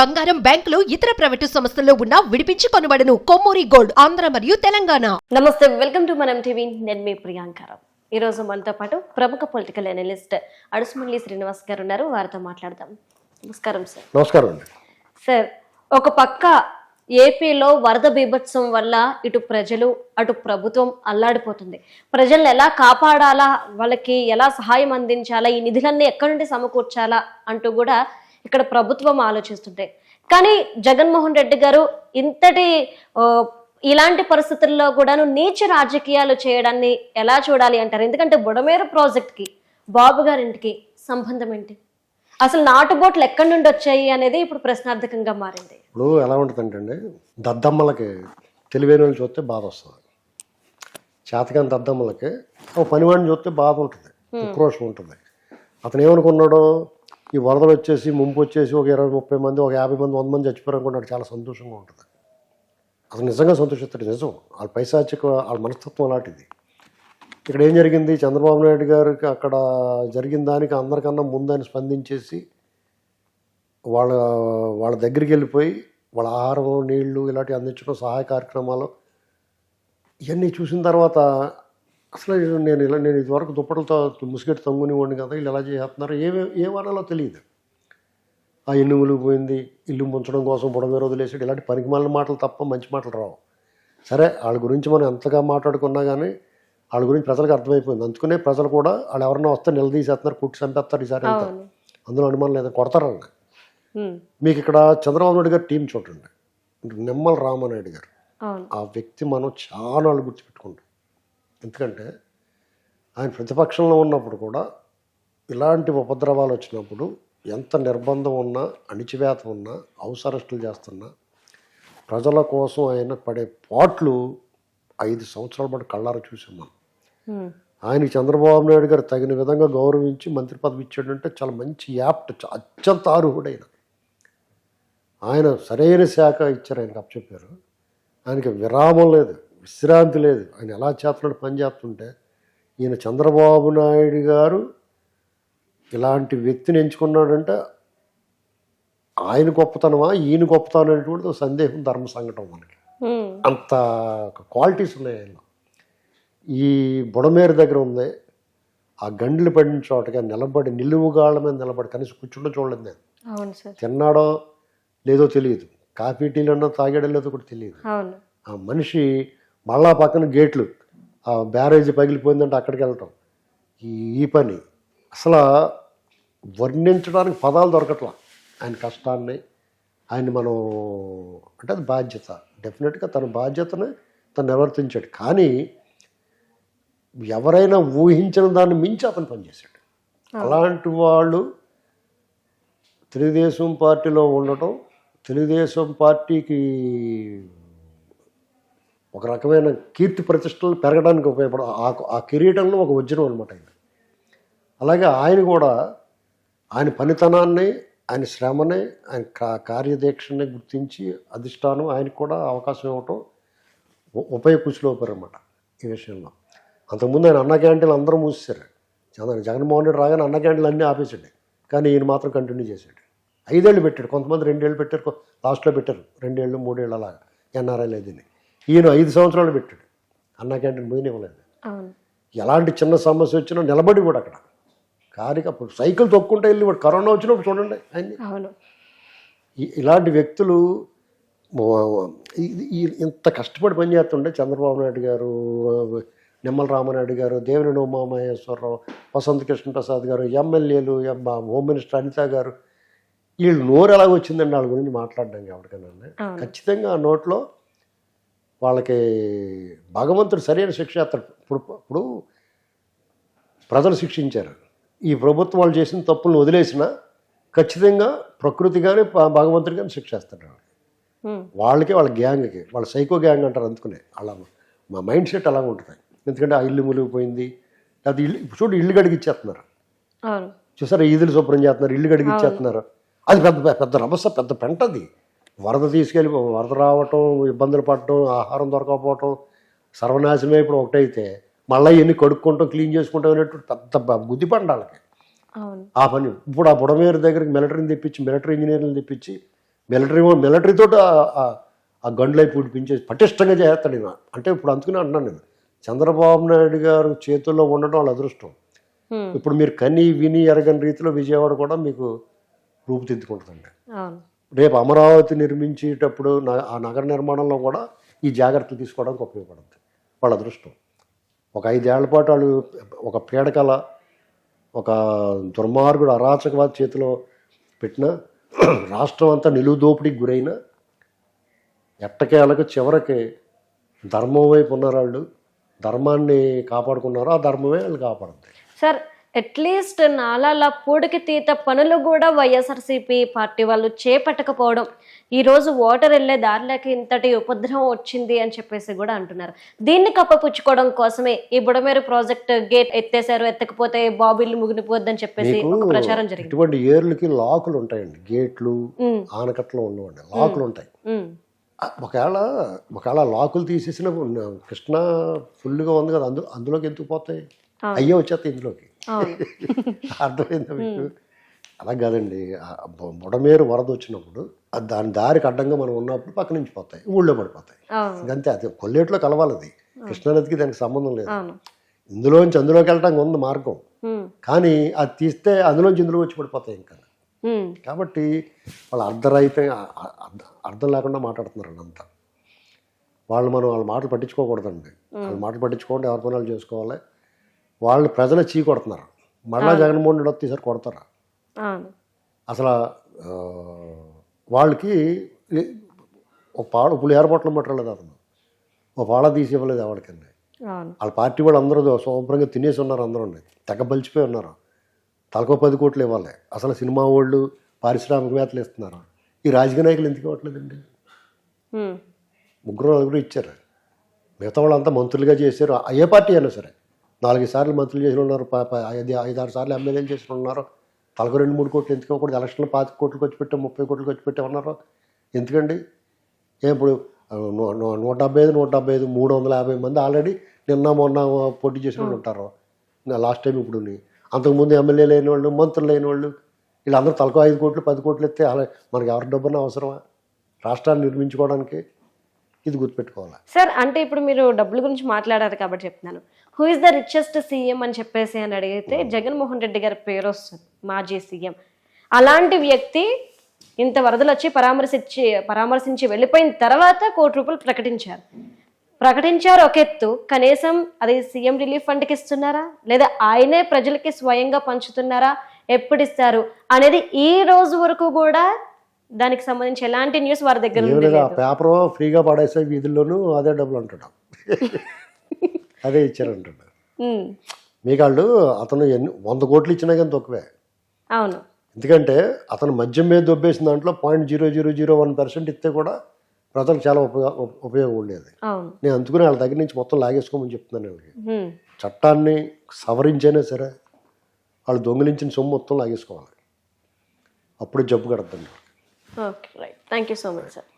బంగారం బ్యాంకులు ఇతర ప్రైవేటు సంస్థల్లో ఉన్న విడిపించి కొనబడను కొమ్మూరి గోల్డ్ ఆంధ్ర మరియు తెలంగాణ. నమస్తే వెల్కమ్ టు మనం టీవీ. నేను మీ ప్రియాంకారావు ఈ రోజు మనతో పాటు ప్రముఖ పొలిటికల్ అనలిస్ట్ అడుసుమల్లి శ్రీనివాస్ గారు ఉన్నారు. వారితో మాట్లాడదాం. నమస్కారం సార్. నమస్కారం అండి. సార్ ఒక పక్క ఏపీలో వరద బీభత్సం వల్ల ఇటు ప్రజలు అటు ప్రభుత్వం అల్లాడిపోతుంది. ప్రజల్ని ఎలా కాపాడాలా? వాళ్ళకి ఎలా సహాయం అందించాలా? ఈ నిధులన్నీ ఎక్కడి నుండి సమకూర్చాలా? అంటూ కూడా ఇక్కడ ప్రభుత్వం ఆలోచిస్తుంటే. కానీ జగన్మోహన్ రెడ్డి గారు ఇంతటి ఇలాంటి పరిస్థితుల్లో కూడాను నీచ రాజకీయాలు చేయడాన్ని ఎలా చూడాలి అంటారు? ఎందుకంటే బుడమేరు ప్రాజెక్ట్కి బాబు గారింటికి సంబంధం ఏంటి? అసలు నాటుబోట్లు ఎక్కడి నుండి వచ్చాయి అనేది ఇప్పుడు ప్రశ్నార్థకంగా మారింది. ఇప్పుడు ఎలా ఉంటుందంటే దద్దమ్మలకి తెలివైన వాళ్ళు చూస్తే బాధ వస్తుంది. చేతకాని దద్దమ్మలకి ఒక పనివాడిని చూస్తే బాధ ఉంటుంది ఉక్రోషం ఉంటుంది. అతను ఏమనుకున్నాడో ఈ వరదలు వచ్చేసి ముంపు వచ్చేసి ఒక ఇరవై ముప్పై మంది ఒక యాభై మంది వంద మంది చచ్చిపోయారు అనుకున్నాడు చాలా సంతోషంగా ఉంటుంది. అతను నిజంగా సంతోషిస్తాడు. నిజం. వాళ్ళ పైశాచిక వాళ్ళ మనస్తత్వం అలాంటిది. ఇక్కడ ఏం జరిగింది? చంద్రబాబు నాయుడు గారికి అక్కడ జరిగిన దానికి అందరికన్నా ముందు ఆయన స్పందించేసి వాళ్ళ వాళ్ళ దగ్గరికి వెళ్ళిపోయి వాళ్ళ ఆహారం నీళ్ళు ఇలాంటివి అందించడం సహాయ కార్యక్రమాలు ఇవన్నీ చూసిన తర్వాత అసలు నేను ఇలా నేను ఇదివరకు దుప్పటలతో ముసుగెట్టు తొంగునివ్వండి కదా వీళ్ళు ఎలా చేస్తున్నారు ఏమే ఏ తెలియదు. ఆ ఇల్లు ములిగిపోయింది ఇల్లు ముంచడం కోసం బుడమేర వదిలేసాడు ఇలాంటి పనికిమాలిన మాటలు తప్ప మంచి మాటలు రావు. సరే వాళ్ళ గురించి మనం ఎంతగా మాట్లాడుకున్నా కానీ వాళ్ళ గురించి ప్రజలకు అర్థమైపోయింది. అందుకనే ప్రజలు కూడా వాళ్ళు ఎవరన్నా వస్తే నిలదీసేస్తున్నారు కుట్టి చంపేస్తారు ఈసారి అందులో అనుమానం లేదు కొడతారన్న ఉమ్, మీకు ఇక్కడ చంద్రబాబు నాయుడు గారు టీం చూడండి. నిమ్మల రామనాయుడు గారు. ఆ వ్యక్తి మనం చాలా వాళ్ళు గుర్తుపెట్టుకుంటాం. ఎందుకంటే ఆయన ప్రతిపక్షంలో ఉన్నప్పుడు కూడా ఇలాంటి ఉపద్రవాలు వచ్చినప్పుడు ఎంత నిర్బంధం ఉన్నా అణిచివేత ఉన్నా హౌస్ అరెస్టులు చేస్తున్నా ప్రజల కోసం ఆయన పడే పాట్లు ఐదు సంవత్సరాల పాటు కళ్ళారా చూసాం మనం. ఉమ్, ఆయనకి చంద్రబాబు నాయుడు గారు తగిన విధంగా గౌరవించి మంత్రి పదవి ఇచ్చాడంటే చాలా మంచి యాప్ట్ అత్యంత అర్హుడైన. ఆయన సరైన శాఖ ఇచ్చారు ఆయనకు అప్పచెప్పారు. ఆయనకి విరామం లేదు. విశ్రాంతి లేదు. ఆయన ఎలా చేస్తున్నాడు పని చేస్తుంటే ఈయన చంద్రబాబు నాయుడు గారు ఇలాంటి వ్యక్తిని ఎంచుకున్నాడంటే ఆయన గొప్పతనమా ఈయన గొప్పతనం అనేటువంటి ఒక సందేహం ధర్మ సంఘటన మనకి. అంత క్వాలిటీస్ ఉన్నాయి ఆయనలో. ఈ బుడమేరు దగ్గర ఉంది. ఆ గండ్లు పడిన చోటగా నిలబడి నిలువుగాళ్ళ మీద నిలబడి కనీసం కూర్చుంటూ చూడలేదు నేను. తిన్నాడో లేదో తెలియదు. కాఫీ టీలు అన్నా తాగాడో లేదో కూడా తెలియదు. ఆ మనిషి మళ్ళా పక్కన గేట్లు. ఆ బ్యారేజ్ పగిలిపోయిందంటే అక్కడికి వెళ్ళటం. ఈ ఈ పని. అసలు వర్ణించడానికి పదాలు దొరకట్లా. ఆయన కష్టాన్ని ఆయన మనం అంటే అది బాధ్యత. డెఫినెట్గా తన బాధ్యతను తను నిర్వర్తించాడు. కానీ ఎవరైనా ఊహించిన దాన్ని మించి అతను పనిచేశాడు. అలాంటి వాళ్ళు తెలుగుదేశం పార్టీలో ఉండటం తెలుగుదేశం పార్టీకి ఒక రకమైన కీర్తి ప్రతిష్టలు పెరగడానికి ఉపయోగపడ ఆ- ఆ కిరీటంలో ఒక వజ్రం అనమాట ఆయన అలాగే ఆయన కూడా ఆయన పనితనాన్ని ఆయన శ్రమని ఆయన కా కార్యదీక్షని గుర్తించి అధిష్టానం ఆయనకు కూడా అవకాశం ఇవ్వటం ఉ- అనమాట ఈ విషయంలో. అంతకుముందు ఆయన అన్న క్యాంటీన్లు అందరూ మూసేశారు. చంద్ర జగన్మోహన్ రెడ్డి రాగానే అన్న క్యాంటీన్లు అన్నీ ఆపేసాడు కానీ ఈయన మాత్రం కంటిన్యూ చేశాడు. ఐదేళ్ళు పెట్టాడు. కొంతమంది రెండేళ్ళు పెట్టారు. లాస్ట్లో పెట్టారు. రెండేళ్ళు మూడేళ్ళు అలాగా. ఎన్ఆర్ఐలు అదిని ఈయన ఐదు సంవత్సరాలు పెట్టాడు. అన్న క్యాంటీన్ పోయినివ్వలేదు ఎలాంటి చిన్న సమస్య వచ్చినా నిలబడి కూడా అక్కడ. కారికి అప్పుడు సైకిల్ తొక్కుంటే వెళ్ళి వాడు కరోనా వచ్చినప్పుడు చూడండి ఆయన్ని ఇలాంటి వ్యక్తులు ఇంత కష్టపడి పనిచేస్తుంటే చంద్రబాబు నాయుడు గారు నిమ్మల రామనాయుడు గారు దేవినేని ఉమామహేశ్వరరావు వసంత కృష్ణ ప్రసాద్ గారు ఎమ్మెల్యేలు ఎం- హోమ్ మినిస్టర్ అనిత గారు వీళ్ళు నోరు ఎలాగ వచ్చిందండి వాళ్ళ గురించి మాట్లాడడానికి ఎవరికైనా. ఖచ్చితంగా ఆ నోట్లో వాళ్ళకి భగవంతుడు సరైన శిక్ష ఇప్పుడు ఇప్పుడు ప్రజలు శిక్షించారు. ఈ ప్రభుత్వం వాళ్ళు చేసిన తప్పులను వదిలేసినా ఖచ్చితంగా ప్రకృతి కానీ భగవంతుడు కానీ శిక్షేస్తాడు వాళ్ళకి. వాళ్ళ గ్యాంగ్కి వాళ్ళ సైకో గ్యాంగ్ అంటారు అందుకునే. అలా మా మైండ్ సెట్ అలాగ ఉంటుంది. ఎందుకంటే ఆ ఇల్లు మునిగిపోయింది. అది ఇల్లు చూడు ఇల్లు గడిగిచ్చేస్తున్నారు చూసారా ఈదులు శుభ్రం చేస్తున్నారు ఇల్లు గడిగిచ్చేస్తున్నారు అది పెద్ద పెద్ద రభస పెద్ద పెంటది. వరద తీసుకెళ్ళి వరద రావటం ఇబ్బందులు పడటం ఆహారం దొరకకపోవటం సర్వనాశనం ఇప్పుడు ఒకటైతే మళ్ళీ ఇవన్నీ కడుక్కుంటాం క్లీన్ చేసుకుంటాం అనేటువంటి పెద్ద బుద్ధి పండాలకి. ఆ పని ఇప్పుడు ఆ బుడమేరు దగ్గరికి మిలిటరీని తెప్పించి మిలిటరీ ఇంజనీర్లను తెప్పించి మిలిటరీ మిలిటరీతో ఆ గండ్లై పూడిపించేసి పటిష్టంగా చేస్తాడు ఈయన. అంటే ఇప్పుడు అందుకనే అంటున్నాను నేను. చంద్రబాబు నాయుడు గారు చేతుల్లో ఉండడం వాళ్ళ అదృష్టం. ఇప్పుడు మీరు కని విని ఎరగని రీతిలో విజయవాడ కూడా మీకు రూపుదిద్దుకుంటుందండి. రేపు అమరావతి నిర్మించేటప్పుడు న- ఆ నగర నిర్మాణంలో కూడా ఈ జాగ్రత్తలు తీసుకోవడానికి ఉపయోగపడుతుంది వాళ్ళ అదృష్టం. ఒక ఐదేళ్ళ పాటు వాళ్ళు ఒక పీడకల ఒక దుర్మార్గుడు అరాచకవాద చేతిలో పెట్టిన రాష్ట్రం అంతా నిలువు దోపిడీకి గురైన ఎట్టకేళ్ళకు చివరికి ధర్మం వైపు ఉన్నారు వాళ్ళు ధర్మాన్ని కాపాడుకున్నారు ఆ ధర్మమే వాళ్ళు కాపాడుతుంది. సార్ అట్లీస్ట్ నాలాల పూడికి తీత పనులు కూడా వైఎస్ఆర్సీపీ పార్టీ వాళ్ళు చేపట్టకపోవడం. ఈ రోజు ఓటర్ వెళ్ళే దారిలోకి ఇంతటి ఉపద్రవం వచ్చింది అని చెప్పేసి కూడా అంటున్నారు. దీన్ని కప్పపుచ్చుకోవడం కోసమే ఈ బుడమేరు ప్రాజెక్ట్ గేట్ ఎత్తేసారు ఎత్తకపోతే బాబిల్లు ముగినిపోద్దని చెప్పేసి ఒక ప్రచారం జరిగింది. ఇటువంటి ఏర్లకి లాకులు ఉంటాయండి. గేట్లు ఉమ్, ఆనకట్టలు ఉండవండి లాకులు ఉంటాయి. ఒకవేళ ఒకవేళ లాకులు తీసేసిన కృష్ణ ఫుల్గా ఉంది కదా అందులో అందులోకి ఎందుకు పోతాయి. అయ్యే వచ్చేస్తాయి ఇందులోకి. అర్థమైందా మీకు? అలా కాదండి. బుడమేరు వరద వచ్చినప్పుడు దాని దారికి అడ్డంగా మనం ఉన్నప్పుడు పక్క నుంచి పోతాయి ఊళ్ళో పడిపోతాయి. ఇంకంతే అది కొల్లేట్లో కలవాలి అది. కృష్ణానదికి దానికి సంబంధం లేదు. ఇందులోంచి అందులోకి వెళ్ళడానికి ఉంది మార్గం. కానీ అది తీస్తే అందులోంచి ఇందులో వచ్చి పడిపోతాయి ఇంకా. కాబట్టి వాళ్ళు అర్ధరహితంగా అర్థం లేకుండా మాట్లాడుతున్నారు అంతా వాళ్ళు మనం వాళ్ళ మాటలు పట్టించుకోకూడదండి. వాళ్ళ మాటలు పట్టించుకోండి ఎవరి పనులు చేసుకోవాలి? వాళ్ళు ప్రజలు చీ కొడుతున్నారు. మళ్ళా జగన్మోహన్ రెడ్డి వస్తే ఈసారి కొడతారు? అవును. అసలు వాళ్ళకి ఒక పాడ ఇప్పుడు ఏర్పాట్లు పట్టలేదు అతను. ఒక పాడ తీసి ఇవ్వలేదు ఎవరికన్నా వాళ్ళ పార్టీ వాళ్ళు అందరూ శుభ్రంగా తినేసి ఉన్నారు అందరూ తెగ బలిచిపోయి ఉన్నారు. తలకో పది కోట్లు ఇవ్వాలి. అసలు సినిమా వాళ్ళు పారిశ్రామికవేత్తలు ఇస్తున్నారు. ఈ రాజకీయ నాయకులు ఎందుకు ఇవ్వట్లేదండి? ముగ్గురు నలుగురు ఇచ్చారు. మిగతా వాళ్ళంతా మంత్రులుగా చేశారు. ఏ పార్టీ అయినా సరే. నాలుగు సార్లు మంత్రులు చేసిన ఉన్నారు ఐదు ఐదారు సార్లు ఎమ్మెల్యేలు చేసిన ఉన్నారు. తలకు రెండు మూడు కోట్లు ఎందుకు ఇవ్వకూడదు? ఎలక్షన్లో పాతిక కోట్లు ఖర్చు పెట్టాం ముప్పై కోట్లు ఖర్చు పెట్టి ఉన్నారు ఎందుకండి? ఇప్పుడు నూ- నూట డెబ్బై ఐదు నూట డెబ్బై ఐదు మూడు వందల యాభై మంది ఆల్రెడీ నిన్న మొన్న పోటీ చేసిన వాళ్ళు ఉంటారు. లాస్ట్ టైం ఇప్పుడు అంతకుముందు ఎమ్మెల్యే లేని వాళ్ళు మంత్రులు లేని వాళ్ళు వీళ్ళందరూ తలకు ఐదు కోట్లు పది కోట్లు ఇస్తే మనకి ఎవరి డబ్బున అవసరమా? రాష్ట్రాన్ని నిర్మించుకోవడానికి ఇది గుర్తుపెట్టుకోవాలి? సార్ అంటే ఇప్పుడు మీరు డబ్బుల గురించి మాట్లాడారు కాబట్టి చెప్తున్నాను. Who is the richest CM అని చెప్పేసి అని అడిగితే జగన్మోహన్ రెడ్డి గారి పేరు వస్తుంది మాజీ సీఎం అలాంటి వ్యక్తి ఇంత వరదలు వచ్చి పరామర్శించి పరామర్శించి వెళ్ళిపోయిన తర్వాత కోటి రూపాయలు ప్రకటించారు. ప్రకటించారు ఒక ఎత్తు కనీసం అది సీఎం రిలీఫ్ ఫండ్కి ఇస్తున్నారా? లేదా ఆయనే ప్రజలకి స్వయంగా పంచుతున్నారా? ఎప్పుడు ఇస్తారు? అనేది ఈ రోజు వరకు కూడా దానికి సంబంధించి ఎలాంటి న్యూస్ వారి దగ్గర పేపర్ ఫ్రీగా పడేసే వీధుల్లోనూ అదే డబ్బులు అంటాడు అదే ఇచ్చారంటాడు మీకు వాళ్ళు అతను ఎన్ని వంద కోట్లు ఇచ్చినా కానీ తక్కువే. అవును. ఎందుకంటే అతను మద్యం మీద దొబ్బేసిన దాంట్లో point zero zero zero one percent ఇస్తే కూడా ప్రజలకు చాలా ఉపయోగ ఉపయోగం ఉండేది. నేను అందుకుని వాళ్ళ దగ్గర నుంచి మొత్తం లాగేసుకోమని చెప్తున్నాను వాళ్ళకి. చట్టాన్ని సవరించైనా సరే వాళ్ళు దొంగిలించిన సొమ్ము మొత్తం లాగేసుకోవాలి. అప్పుడు జబ్బు కడతాను Okay, right. Thank you so much, sir.